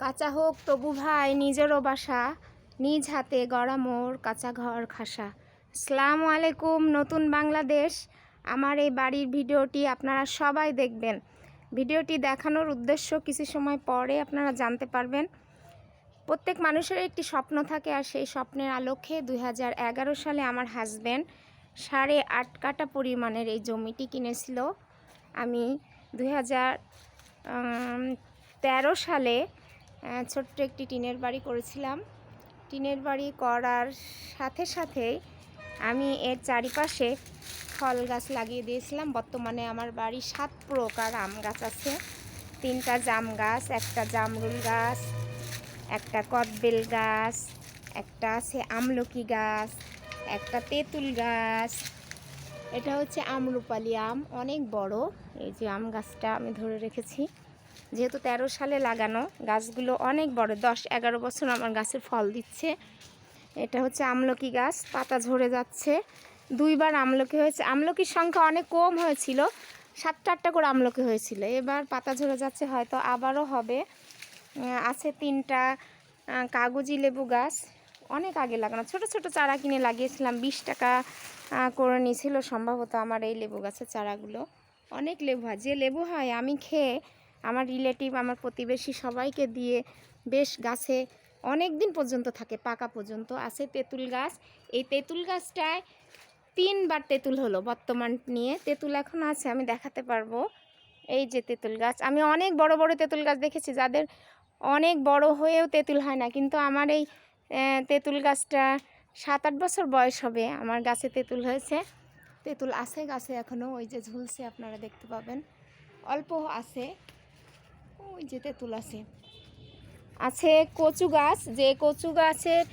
কাঁচা হোক তবু ভাই, নিজেরও বাসা। নিজ হাতে গড়া মোর কাঁচা ঘর খাসা। আসসালামু আলাইকুম, নতুন বাংলাদেশ। আমার এই বাড়ির ভিডিওটি আপনারা সবাই দেখবেন। ভিডিওটি দেখানোর উদ্দেশ্য কিছু সময় পরে আপনারা জানতে পারবেন। প্রত্যেক মানুষের একটি স্বপ্ন থাকে আর সেই স্বপ্নের আলোকে দুই হাজার এগারো সালে আমার হাজব্যান্ড সাড়ে আট কাটা পরিমাণের এই জমিটি কিনেছিল। আমি দুই তেরো সালে ছোট্ট একটি টিনের বাড়ি করেছিলাম। টিনের বাড়ি করার সাথে সাথেই আমি এর চারিপাশে ফল গাছ লাগিয়ে দিয়েছিলাম। বর্তমানে আমার বাড়ি সাত প্রকার আম গাছ আছে। তিনটা জাম গাছ, একটা জামরুল গাছ, একটা কদবেল গাছ, একটা আছে আমলকি গাছ, একটা তেঁতুল গাছ। এটা হচ্ছে আমরুপালি আম, অনেক বড়। এই যে আম গাছটা আমি ধরে রেখেছি। যেহেতু তেরো সালে লাগানো গাছগুলো অনেক বড়, দশ, এগারো বছর আমার গাছের ফল দিচ্ছে। এটা হচ্ছে আমলকি গাছ, পাতা ঝরে যাচ্ছে। দুইবার আমলকি হয়েছে, আমলকির সংখ্যা অনেক কম হয়েছিল, সাতটা আটটা করে আমলকি হয়েছিল। এবার পাতা ঝরে যাচ্ছে, হয়তো আবারও হবে। আছে তিনটা কাগজি লেবু গাছ, অনেক আগে লাগানো, ছোট ছোট চারা কিনে লাগিয়েছিলাম, বিশ টাকা করে নিয়েছিল। সম্ভবত আমার এই লেবু গাছের চারাগুলো অনেক লেবু হয়, যে লেবু হয় আমি খেয়ে আমার রিলেটিভ, আমার প্রতিবেশী সবাইকে দিয়ে বেশ গাছে অনেক দিন পর্যন্ত থাকে, পাকা পর্যন্ত আছে তেঁতুল গাছ। এই তেঁতুল গাছটায় তিনবার তেঁতুল হলো বর্তমান নিয়ে। তেঁতুল এখন আছে, আমি দেখাতে পারব। এই যে তেঁতুল গাছ, আমি অনেক বড় বড় তেঁতুল গাছ দেখেছি, যাদের অনেক বড় হয়েও তেঁতুল হয় না। কিন্তু আমার এই তেঁতুল গাছটা সাত আট বছর বয়স হবে, আমার গাছে তেঁতুল হয়েছে। তেঁতুল আছে, গাছে এখনও ওই যে ঝুলছে, আপনারা দেখতে পাবেন। অল্প আছে। ওই আছে। কচু গাছ, যে কচু গাছের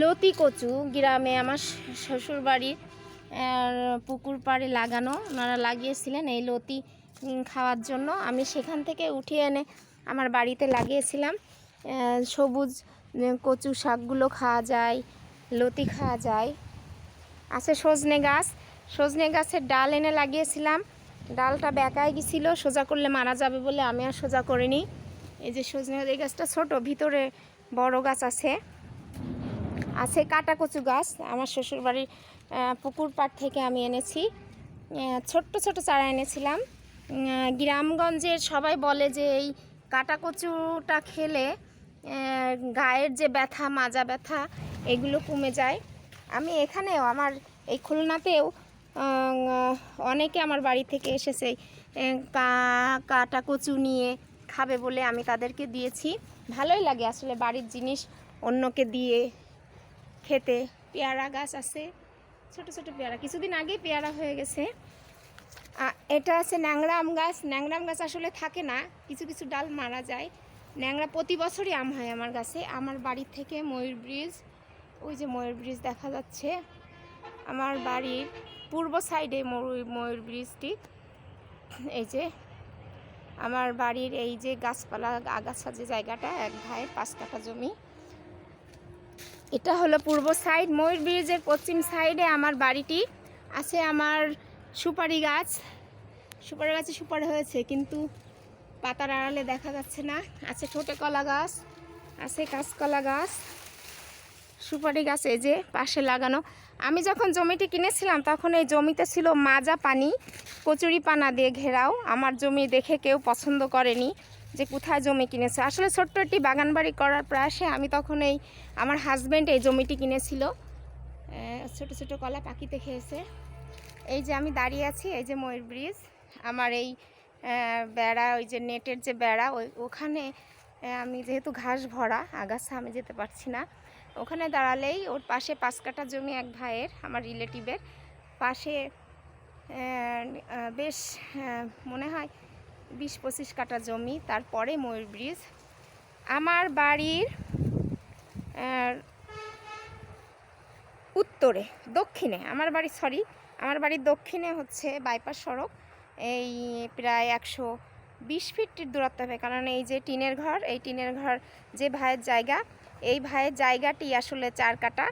লতি কচু গ্রামে আমার শ্বশুর বাড়ির পুকুর পাড়ে লাগানো। ওনারা লাগিয়েছিলেন এই লতি খাওয়ার জন্য। আমি সেখান থেকে উঠিয়ে এনে আমার বাড়িতে লাগিয়েছিলাম। সবুজ কচু শাকগুলো খাওয়া যায়, লতি খাওয়া যায়। আছে সজনে গাছ। সজনে গাছের ডাল এনে লাগিয়েছিলাম। ডালটা বেঁকায় গেছিল, সোজা করলে মারা যাবে বলে আমি আর সোজা করিনি। এই যে সজনে গাছটা ছোট, ভিতরে বড় গাছ আছে। আছে কাটা কচু গাছ, আমার শ্বশুর বাড়ির পুকুর পাড় থেকে আমি এনেছি। ছোট্ট ছোট চারা এনেছিলাম। গ্রামগঞ্জের সবাই বলে যে এই কাটা কচুটা খেলে গায়ের যে ব্যথা, মাজা ব্যথা, এগুলো কমে যায়। আমি এখানেও, আমার এই খুলনাতেও অনেকে আমার বাড়ি থেকে এসেছে কাটা কচু নিয়ে খাবে বলে আমি তাদেরকে দিয়েছি। ভালোই লাগে আসলে বাড়ির জিনিস অন্যকে দিয়ে খেতে। পেয়ারা গাছ আছে, ছোট ছোট পেয়ারা। কিছুদিন আগে পেয়ারা হয়ে গেছে। এটা আছে ন্যাংরা আম গাছ। ন্যাংরা আম গাছ আসলে থাকে না, কিছু কিছু ডাল মারা যায়। ন্যাংরা প্রতি বছরই আম হয় আমার গাছে। আমার বাড়ি থেকে ময়ূর ব্রিজ, ওই যে ময়ূর ব্রিজ দেখা যাচ্ছে। আমার বাড়ির পূর্ব সাইডে ময়ূর ময়ূর ব্রিজটি এই যে আমার বাড়ির এই যে গাছপালা, আগাছা যে জায়গাটা, এক ভাইয়ের পাঁচ কাঠা জমি। এটা হলো পূর্ব সাইড। ময়ূর ব্রিজের পশ্চিম সাইডে আমার বাড়িটি। আছে আমার সুপারি গাছ। সুপারি গাছে সুপারি হয়েছে, কিন্তু পাতার আড়ালে দেখা যাচ্ছে না। আছে ঠোঁটে কলা গাছ, আছে কাঁচকলা গাছ। সুপারি গাছ এই যে পাশে লাগানো। আমি যখন জমিটি কিনেছিলাম, তখন এই জমিতে ছিল মাজা পানি, কচুরি পানা দিয়ে ঘেরাও। আমার জমি দেখে কেউ পছন্দ করেনি যে কোথায় জমি কিনেছে। আসলে ছোট্ট একটি বাগান বাড়ি করার প্রয়াসে আমি তখন এই আমার হাজব্যান্ড এই জমিটি কিনেছিল। ছোট ছোট কলা পাখিতে খেয়েছে। এই যে আমি দাঁড়িয়ে আছি, এই যে ময়ূর ব্রিজ, আমার এই বেড়া, ওই যে নেটের যে বেড়া, ওই, ওখানে আমি যেহেতু ঘাস ভরা, আগাছা আমি যেতে পারছি না। ওখানে দাঁড়ালেই ওর পাশে পাঁচ কাঠা জমি এক ভাইয়ের, আমার রিলেটিভের। পাশে বেশ মনে হয় বিশ পঁচিশ কাঠা জমি, তারপরে ময়ূর ব্রিজ। আমার বাড়ির উত্তরে, দক্ষিণে, আমার বাড়ি সরি আমার বাড়ির দক্ষিণে হচ্ছে বাইপাস সড়ক। এই প্রায় একশো বিশ ফিটের দূরত্ব হবে, কারণ এই যে টিনের ঘর, এই টিনের ঘর যে ভাইয়ের জায়গা এই ভাইয়ের জায়গাটি আসলে চার কাটা।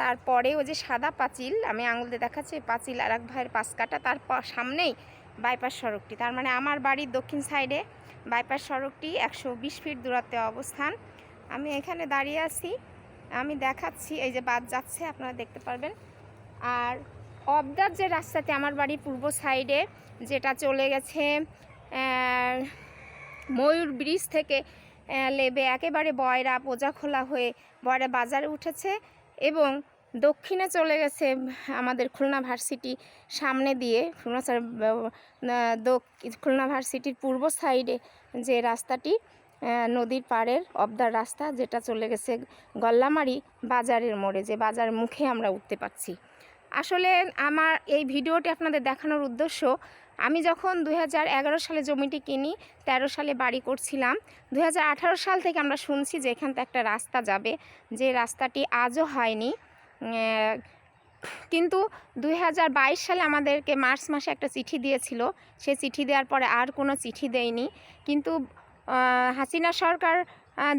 তারপরে ওই যে সাদা পাঁচিল, আমি আঙুল দিয়ে দেখাচ্ছি পাঁচিল আর এক ভাইয়ের পাঁচ কাটা। তার সামনেই বাইপাস সড়কটি। তার মানে আমার বাড়ির দক্ষিণ সাইডে বাইপাস সড়কটি একশো বিশ ফিট দূরত্বে অবস্থান। আমি এখানে দাঁড়িয়ে আছি। আমি দেখাচ্ছি, এই যে বাদ যাচ্ছে, আপনারা দেখতে পারবেন। আর অবদার যে রাস্তাতে আমার বাড়ি পূর্ব সাইডে, যেটা চলে গেছে ময়ূর ব্রিজ থেকে লেবে একেবারে বয়রা পোজাখোলা হয়ে বয়রা বাজারে উঠেছে এবং দক্ষিণে চলে গেছে আমাদের খুলনা ভার্সিটি সামনে দিয়ে, খুলনা খুলনা ভার্সিটির পূর্ব সাইডে যে রাস্তাটি নদীর পাড়ের অবদার রাস্তা যেটা চলে গেছে গল্লামারি বাজারের মোড়ে, যে বাজার মুখে আমরা উঠতে পারছি আসলে আমার এই ভিডিওটি আপনাদের দেখানোর উদ্দেশ্য আমি যখন দু হাজার এগারো সালে জমিটি কিনি, তেরো সালে বাড়ি করছিলাম দু হাজার আঠারো সাল থেকে আমরা শুনছি যে এখান থেকে একটা রাস্তা যাবে। যে রাস্তাটি আজও হয়নি। কিন্তু দু হাজার বাইশ সালে আমাদেরকে মার্চ মাসে একটা চিঠি দিয়েছিল। সে চিঠি দেওয়ার পরে আর কোনো চিঠি দেয়নি। কিন্তু হাসিনা সরকার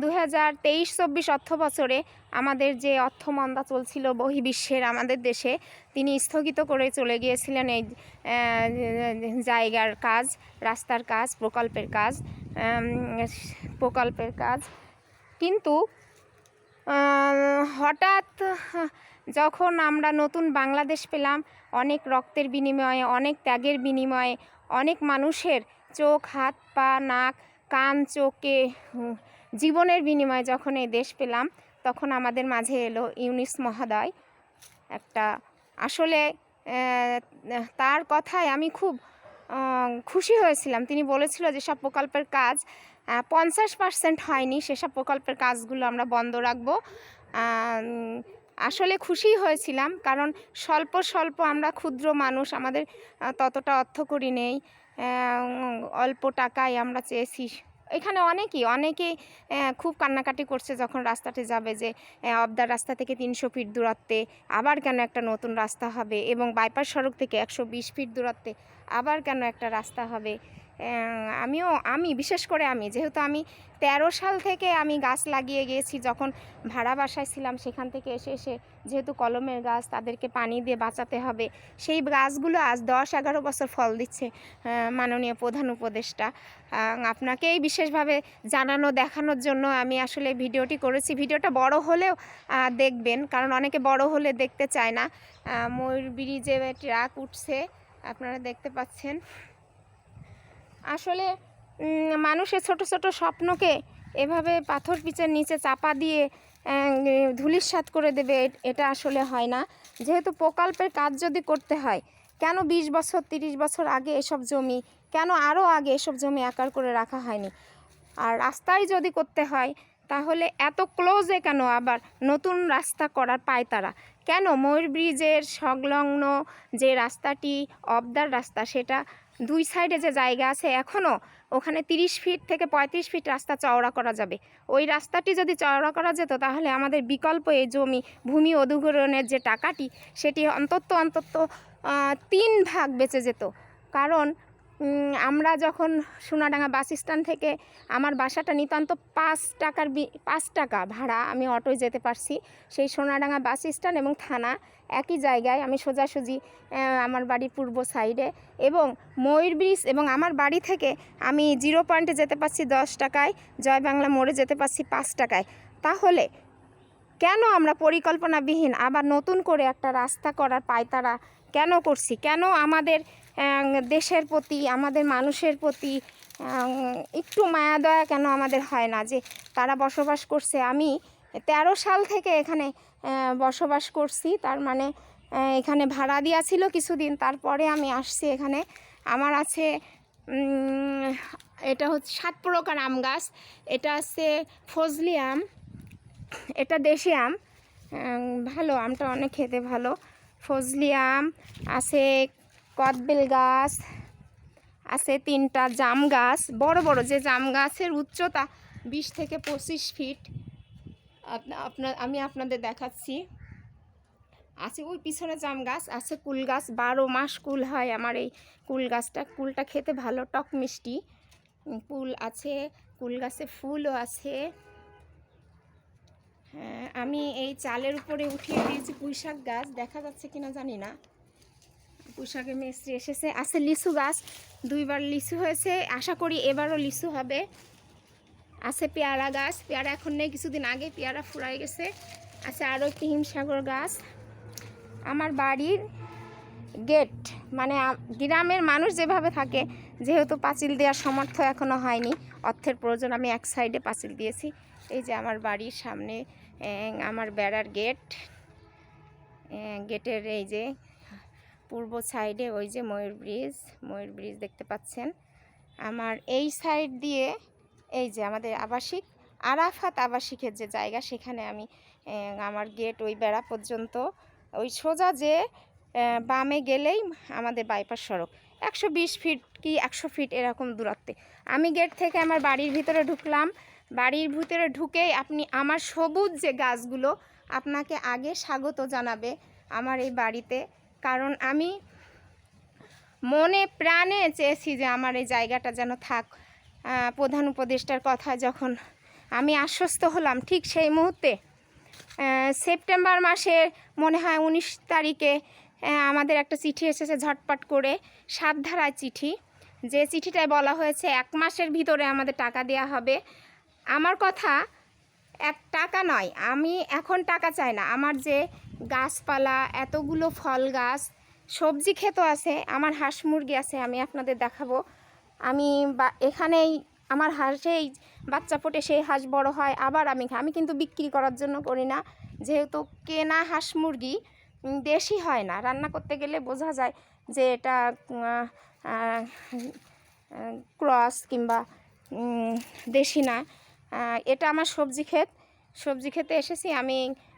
দুই হাজার তেইশ, চব্বিশ অর্থ বছরে আমাদের যে অর্থমন্দা চলছিল বহির্বিশ্বের আমাদের দেশে, তিনি স্থগিত করে চলে গিয়েছিলেন এই জায়গার কাজ, রাস্তার কাজ, প্রকল্পের কাজ প্রকল্পের কাজ। কিন্তু হঠাৎ যখন আমরা নতুন বাংলাদেশ পেলাম, অনেক রক্তের বিনিময়ে, অনেক ত্যাগের বিনিময়ে, অনেক মানুষের চোখ, হাত, পা, নাক, কান চোখে জীবনের বিনিময়ে যখন এই দেশ পেলাম, তখন আমাদের মাঝে এলো ইউনিস মহোদয়। একটা আসলে তার কথায় আমি খুব খুশি হয়েছিলাম। তিনি বলেছিল যেসব প্রকল্পের কাজ পঞ্চাশ পার্সেন্ট হয়নি, সেসব প্রকল্পের কাজগুলো আমরা বন্ধ রাখব। আসলে খুশি হয়েছিলাম, কারণ স্বল্প স্বল্প আমরা ক্ষুদ্র মানুষ, আমাদের ততটা অর্থকরী নেই। অল্প টাকায় আমরা চেয়েছি এখানে অনেকেই অনেকেই খুব কান্নাকাটি করছে যখন রাস্তাতে যাবে যে অবদার রাস্তা থেকে তিনশো ফিট দূরত্বে আবার কেন একটা নতুন রাস্তা হবে এবং বাইপাস সড়ক থেকে একশো বিশ ফিট দূরত্বে আবার কেন একটা রাস্তা হবে। আমিও, আমি, বিশেষ করে আমি, যেহেতু আমি তেরো সাল থেকে আমি গাছ লাগিয়ে গিয়েছি, যখন ভাড়া বাসায় ছিলাম সেখান থেকে এসে এসে যেহেতু কলমের গাছ তাদেরকে পানি দিয়ে বাঁচাতে হবে। সেই গাছগুলো আজ দশ এগারো বছর ফল দিচ্ছে মাননীয় প্রধান উপদেষ্টা। আহ, আপনাকেই বিশেষভাবে জানানো দেখানোর জন্য আমি আসলে ভিডিওটি করেছি। ভিডিওটা বড় হলেও দেখবেন কারণ অনেকে বড় হলে দেখতে চায় না। ময়ূর ব্রিজে ট্রাক উঠছে আপনারা দেখতে পাচ্ছেন। আসলে মানুষের ছোট ছোট স্বপ্নকে এভাবে পাথর পিচের নিচে চাপা দিয়ে ধুলিস্বাত করে দেবে, এটা আসলে হয় না। যেহেতু প্রকল্পের কাজ যদি করতে হয়, কেন বিশ বছর, তিরিশ বছর আগে এসব জমি, কেন আরও আগে এসব জমি আকার করে রাখা হয়নি? আর রাস্তায় যদি করতে হয়, তাহলে এত ক্লোজে কেন আবার নতুন রাস্তা করার পায় তারা? কেন ময়ূর ব্রিজের সংলগ্ন যে রাস্তাটি, অবদার রাস্তা, সেটা দুই সাইডে যে জায়গা আছে এখনও ওখানে তিরিশ ফিট থেকে পঁয়ত্রিশ ফিট রাস্তা চওড়া করা যাবে। ওই রাস্তাটি যদি চওড়া করা যেত, তাহলে আমাদের বিকল্প এই জমি, ভূমি অধিগ্রহণের যে টাকাটি, সেটি অন্তত অন্তত তিন ভাগ বেঁচে যেত। কারণ আমরা যখন সোনাডাঙ্গা বাস স্ট্যান্ড থেকে আমার বাসাটা নিতান্ত পাঁচ টাকার পাঁচ টাকা ভাড়া আমি অটোয় যেতে পারছি, সেই সোনাডাঙ্গা বাস স্ট্যান্ড এবং থানা একই জায়গায় আমি সোজাসুজি আমার বাড়ির পূর্ব সাইডে এবং ময়ূর ব্রিজ এবং আমার বাড়ি থেকে আমি জিরো পয়েন্টে যেতে পারছি দশ টাকায়, জয় বাংলা মোড়ে যেতে পারছি পাঁচ টাকায়। তাহলে কেন আমরা পরিকল্পনাবিহীন আবার নতুন করে একটা রাস্তা করার পায়তারা কেন করছি? কেন আমাদের দেশের প্রতি, আমাদের মানুষের প্রতি একটু মায়া দয়া কেন আমাদের হয় না? যে তারা বসবাস করছে। আমি তেরো সাল থেকে এখানে বসবাস করছি। তার মানে এখানে ভাড়া দেওয়া ছিল কিছুদিন। তারপরে আমি আসছি এখানে। আমার আছে এটা হচ্ছে সাত প্রকার আম গাছ। এটা আছে ফজলি আম, এটা দেশি আম। ভালো, আমটা অনেক খেতে ভালো। ফজলি আম, আছে কদবেল গাছ আছে তিনটা জাম গাছ। বড় বড় যে জাম গাছের উচ্চতা বিশ থেকে পঁচিশ ফিট। আপনা- আপনার আমি আপনাদের দেখাচ্ছি। আছে ওই পিছনে জাম গাছ আছে কুল গাছ। বারো মাস কুল হয় আমার এই কুল গাছটা। কুলটা খেতে ভালো টক মিষ্টি। কুল আছে কুল গাছে ফুলও আছে। হ্যাঁ, আমি এই চালের উপরে উঠিয়ে দিয়েছি পুঁইশাক গাছ। দেখা যাচ্ছে কিনা জানি না। পুঁইশাকের মিস্ত্রি এসেছে। আছে লিচু গাছ, দুইবার লিচু হয়েছে। আশা করি এবারও লিচু হবে। আছে পেয়ারা গাছ। পেয়ারা এখন নেই, কিছুদিন আগে পেয়ারা ফুরাই গেছে। আছে আরও একটি হিমসাগর গাছ। আমার বাড়ির গেট মানে গ্রামের মানুষ যেভাবে থাকে, যেহেতু পাঁচিল দেওয়ার সামর্থ্য এখনও হয়নি, অর্থের প্রয়োজন, আমি এক সাইডে পাঁচিল দিয়েছি। এই যে আমার বাড়ির সামনে আমার বেড়ার গেট। গেটের এই যে পূর্ব সাইডে ওই যে ময়ূর ব্রিজ ময়ূর ব্রিজ দেখতে পাচ্ছেন। আমার এই সাইড দিয়ে এই যে আমাদের আবাসিক, আরাফাত আবাসিকের যে জায়গা, সেখানে আমি আমার গেট ওই বেড়া পর্যন্ত, ওই সোজা যে বামে গেলেই আমাদের বাইপাস সড়ক। একশো বিশ ফিট কি একশো ফিট এরকম দূরত্বে। আমি গেট থেকে আমার বাড়ির ভিতরে ঢুকলাম। বাড়ির ভিতরে ঢুকেই আপনি আমার সবুজ যে গাছগুলো আপনাকে আগে স্বাগত জানাবে আমার এই বাড়িতে। কারণ আমি মনে প্রাণে চেয়েছি যে আমার এই জায়গাটা যেন থাক। প্রধান উপদেষ্টার কথা যখন আমি আশ্বস্ত হলাম ঠিক সেই মুহূর্তে সেপ্টেম্বর মাসের মনে হয় উনিশ তারিখে আমাদের একটা চিঠি এসেছে ঝটপট করে সাত ধারায় চিঠি। যে চিঠিটায় বলা হয়েছে, এক মাসের ভিতরে আমাদের টাকা দেওয়া হবে। আমার কথা, এক টাকা নয়, আমি এখন টাকা চাই না। আমার যে গাছপালা, এতগুলো ফল গাছ, সবজি ক্ষেত আছে, আমার হাঁস মুরগি আছে, আমি আপনাদের দেখাবো। আমি বা, এখানেই আমার হাঁসেই বাচ্চা ফোটে, সেই হাঁস বড় হয়, আবার আমি আমি কিন্তু বিক্রি করার জন্য করি না। যেহেতু কেনা হাঁস মুরগি দেশি হয় না, রান্না করতে গেলে বোঝা যায় যে এটা ক্রস কিংবা দেশি না। এটা আমার সবজি ক্ষেত, সবজি খেতে এসেছি, আমি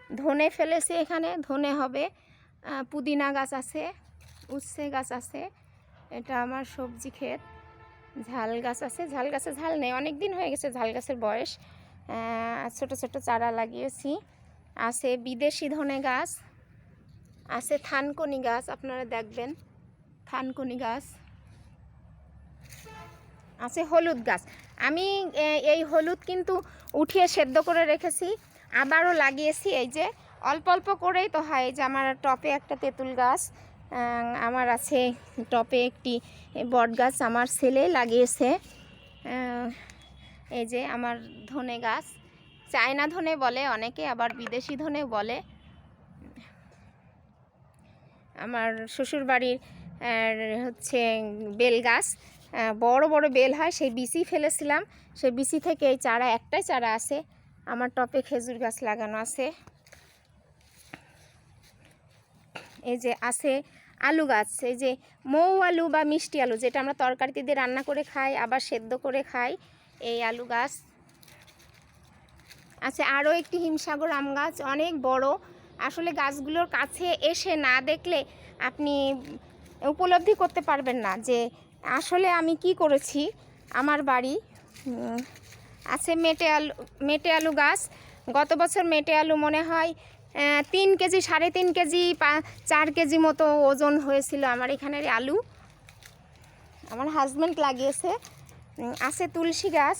ধনে ফেলেছি এখানে, ধনে হবে। পুদিনা গাছ আছে, উচ্ছে গাছ আছে, এটা আমার সবজি ক্ষেত। ঝাল গাছ আছে, ঝাল গাছে ঝাল নেই অনেক দিন হয়ে গেছে ঝাল গাছের বয়স। ছোট ছোট চারা লাগিয়েছি। আছে বিদেশি ধনে গাছ, আছে থানকনি গাছ, আপনারা দেখবেন। থানকনি গাছ। আছে হলুদ গাছ। আমি এই হলুদ কিন্তু উঠিয়ে সেদ্ধ করে রেখেছি। আবারও লাগিয়েছি। এই যে অল্প অল্প করেই তো হয় যে আমার টপে একটা তেঁতুল গাছ আমার আছে টপে একটি বট গাছ আমার ছেলে লাগিয়েছে। এই যে আমার ধনে গাছ, চায়না ধনে বলে অনেকে, আবার বিদেশি ধনে বলে। আমার শ্বশুর বাড়ির হচ্ছে বেল গাছ বড় বড় বেল হয়, সেই বিচি ফেলেছিলাম। সেই বিচি থেকে এই চারা, একটাই চারা আছে। আমার টপে খেজুর গাছ লাগানো আছে। এই যে আছে আলু গাছ, এই যে মৌ আলু বা মিষ্টি আলু যেটা আমরা তরকারিতে দিয়ে রান্না করে খাই, আবার সেদ্ধ করে খাই, এই আলু গাছ। আছে আরও একটি হিমসাগর আম গাছ, অনেক বড়। আসলে গাছগুলোর কাছে এসে না দেখলে আপনি উপলব্ধি করতে পারবেন না যে আসলে আমি কি করেছি, আমার বাড়ি আছে মেটে আলু মেটে আলু গাছ। গত বছর মেটে আলু মনে হয় তিন কেজি, সাড়ে তিন কেজি চার কেজি মতো ওজন হয়েছিল আমার এখানের আলু। আমার হাজব্যান্ড লাগিয়েছে। আছে তুলসী গাছ,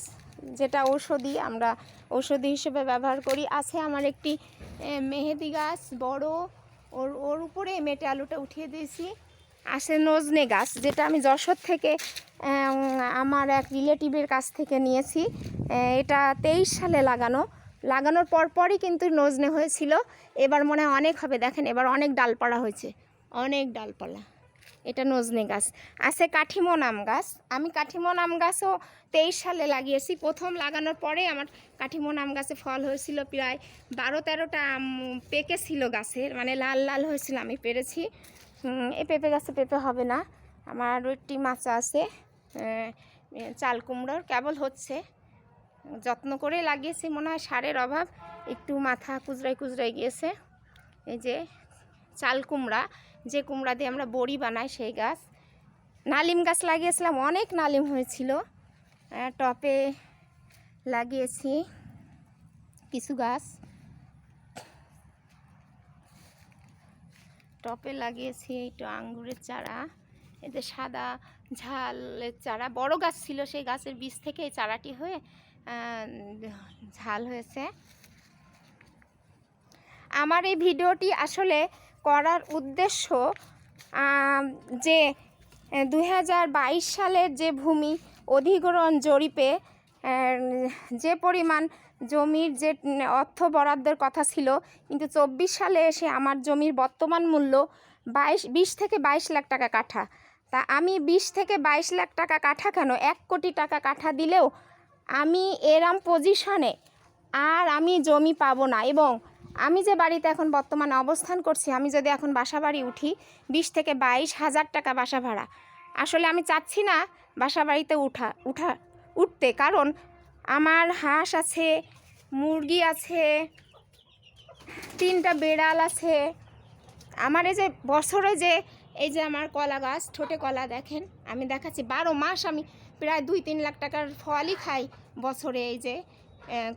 যেটা ঔষধি, আমরা ঔষধি হিসেবে ব্যবহার করি। আছে আমার একটি মেহেদি গাছ, বড়। ওর ওর উপরে মেটে আলুটা উঠিয়ে দিয়েছি। আছে নজনে গাছ, যেটা আমি যশোর থেকে আমার এক রিলেটিভের কাছ থেকে নিয়েছি। এটা তেইশ সালে লাগানো। লাগানোর পর পরই কিন্তু নজনে হয়েছিল। এবার মনে হয় অনেক হবে। দেখেন, এবার অনেক ডালপালা হয়েছে। অনেক ডালপালা। এটা নজনে গাছ। আছে কাঠিমো নাম গাছ। আমি কাঠিমো নাম গাছও তেইশ সালে লাগিয়েছি। প্রথম লাগানোর পরে আমার কাঠিমো নাম গাছে ফল হয়েছিল প্রায় বারো তেরোটা আম পেকেছিল গাছের মানে লাল লাল হয়েছিল, আমি পেরেছি। এ পেঁপে গাছে পেঁপে হবে না। আমার একটি মাচা আছে। চাল কুমড়োর। কেবল হচ্ছে। যত্ন করে লাগিয়েছি মনে হয় সারের অভাব। একটু মাথা কুজরাই কুজরাই গিয়েছে। এই যে চাল কুমড়া যে কুমড়া দিয়ে আমরা বড়ি বানাই সেই গাছ। নালিম গাছ লাগিয়েছিলাম অনেক নালিম হয়েছিল। আহ, টপে লাগিয়েছি কিছু গাছ। টপে লাগিয়েছি একটু আঙ্গুরের চারা এতে সাদা ঝালের চারা। বড় গাছ ছিল সেই গাছের বীজ থেকে এই চারাটি হয়ে ঝাল হয়েছে। আমার এই ভিডিওটি আসলে করার উদ্দেশ্য যে দু হাজার বাইশ সালের যে ভূমি অধিগ্রহণ জরিপে যে পরিমাণ জমির যে অর্থ বরাদ্দের কথা ছিল, কিন্তু চব্বিশ সালে এসে আমার জমির বর্তমান মূল্য বাইশ, বিশ থেকে বাইশ লাখ টাকা কাঠা। তা আমি বিশ থেকে বাইশ লাখ টাকা কাঠা কেন? এক কোটি টাকা কাঠা দিলেও আমি এরম পজিশনে আর আমি জমি পাবো না। এবং আমি যে বাড়িতে এখন বর্তমানে অবস্থান করছি, আমি যদি এখন বাসা বাড়ি উঠি, বিশ থেকে বাইশ হাজার টাকা বাসা ভাড়া। আসলে আমি চাচ্ছি না বাসা বাড়িতে উঠা উঠা, উঠতে। কারণ আমার হাঁস আছে, মুরগি আছে, তিনটা বেড়াল আছে। আমার এই যে বছরে যে, এই যে আমার কলা গাছ ঠোঁটে কলা দেখেন, আমি দেখাচ্ছি, বারো মাস আমি প্রায় দুই তিন লাখ টাকার ফলই খাই বছরে এই যে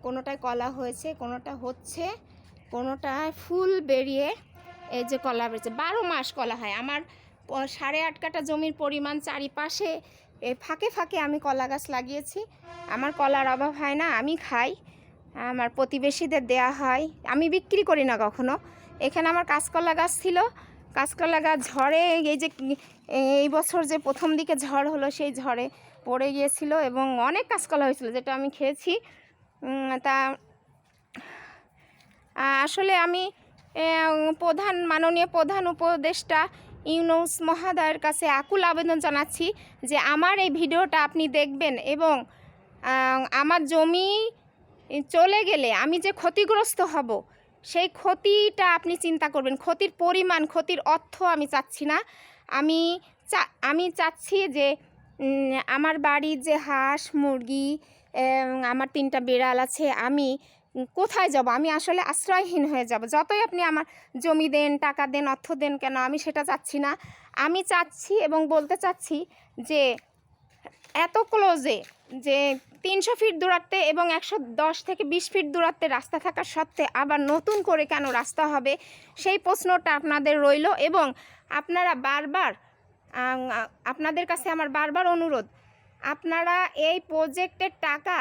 কোনোটায় কলা হয়েছে, কোনোটা হচ্ছে, কোনোটায় ফুল বেরিয়ে এই যে কলা বেরিয়েছে। বারো মাস কলা হয়। আমার সাড়ে আট কাটা জমির পরিমাণ চারিপাশে ফাঁকে ফাঁকে আমি কলা গাছ লাগিয়েছি। আমার কলার অভাব হয় না, আমি খাই। আমার প্রতিবেশীদের দেয়া হয়। আমি বিক্রি করি না কখনো। এখানে আমার কাঁচকলা গাছ ছিল। কাঁচকলা গাছ ঝড়ে এই যে এই বছর যে প্রথম দিকে ঝড় হলো, সেই ঝড়ে পড়ে গিয়েছিল এবং অনেক কাঁচকলা হয়েছিল, যেটা আমি খেয়েছি। তা, আসলে আমি প্রধান, মাননীয় প্রধান উপদেষ্টা ইউনুস মহাদয়ের কাছে আকুল আবেদন জানাচ্ছি যে আমার এই ভিডিওটা আপনি দেখবেন এবং আমার জমি চলে গেলে আমি যে ক্ষতিগ্রস্ত হব, সেই ক্ষতিটা আপনি চিন্তা করবেন। ক্ষতির পরিমাণ, ক্ষতির অর্থ আমি চাচ্ছি না। আমি চা, আমি চাচ্ছি যে আমার বাড়ির যে হাঁস, মুরগি আমার তিনটা বিড়াল আছে, আমি কোথায় যাব? আমি আসলে আশ্রয়হীন হয়ে যাব। যতই আপনি আমার জমি দেন, টাকা দেন, অর্থ দেন কেন, আমি সেটা চাচ্ছি না। আমি চাচ্ছি এবং বলতে চাচ্ছি যে, এত ক্লোজে যে তিনশো ফিট দূরত্বে এবং একশো দশ থেকে বিশ ফিট দূরত্বে রাস্তা থাকার সত্ত্বে আবার নতুন করে কেন রাস্তা হবে? সেই প্রশ্নটা আপনাদের রইল এবং আপনারা বারবার আপনাদের কাছে আমার বারবার অনুরোধ। আপনারা এই প্রজেক্টের টাকা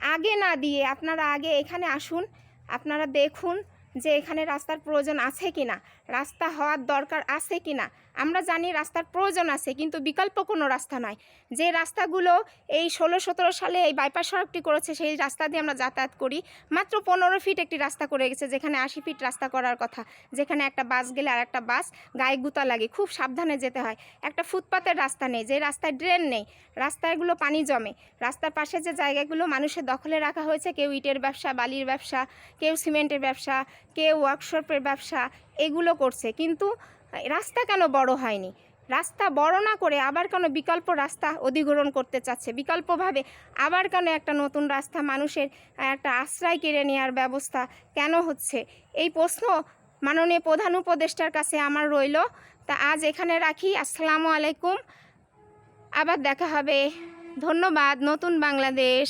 আগে না দিয়ে আপনারা আগে এখানে আসুন, আপনারা দেখুন যে এখানে রাস্তার প্রয়োজন আছে কি না রাস্তা হওয়ার দরকার আছে কি না আমরা জানি রাস্তার প্রয়োজন আছে, কিন্তু বিকল্প কোনো রাস্তা নয় যে রাস্তাগুলো এই ষোলো সতেরো সালে এই বাইপাস সড়কটি করেছে, সেই রাস্তা দিয়ে আমরা যাতায়াত করি। মাত্র পনেরো ফিট একটি রাস্তা করে গেছে, যেখানে আশি ফিট রাস্তা করার কথা। যেখানে একটা বাস গেলে আর একটা বাস গায়ে গুতা লাগে, খুব সাবধানে যেতে হয়। একটা ফুটপাতের রাস্তা নেই, যে রাস্তায় ড্রেন নেই, রাস্তাগুলো পানি জমে। রাস্তার পাশে যে জায়গাগুলো মানুষের দখলে রাখা হয়েছে, কেউ ইটের ব্যবসা, বালির ব্যবসা, কেউ সিমেন্টের ব্যবসা, কেউ ওয়ার্কশপের ব্যবসা, এগুলো করছে। কিন্তু রাস্তা কেন বড় হয়নি? রাস্তা বড় না করে আবার কেন বিকল্প রাস্তা অধিগ্রহণ করতে চাচ্ছে? বিকল্পভাবে আবার কেন একটা নতুন রাস্তা মানুষের একটা আশ্রয় কেড়ে নেওয়ার ব্যবস্থা কেন হচ্ছে? এই প্রশ্ন মাননীয় প্রধান উপদেষ্টার কাছে আমার রইল। তা আজ এখানে রাখি। আসসালামু আলাইকুম। আবার দেখা হবে। ধন্যবাদ। নতুন বাংলাদেশ।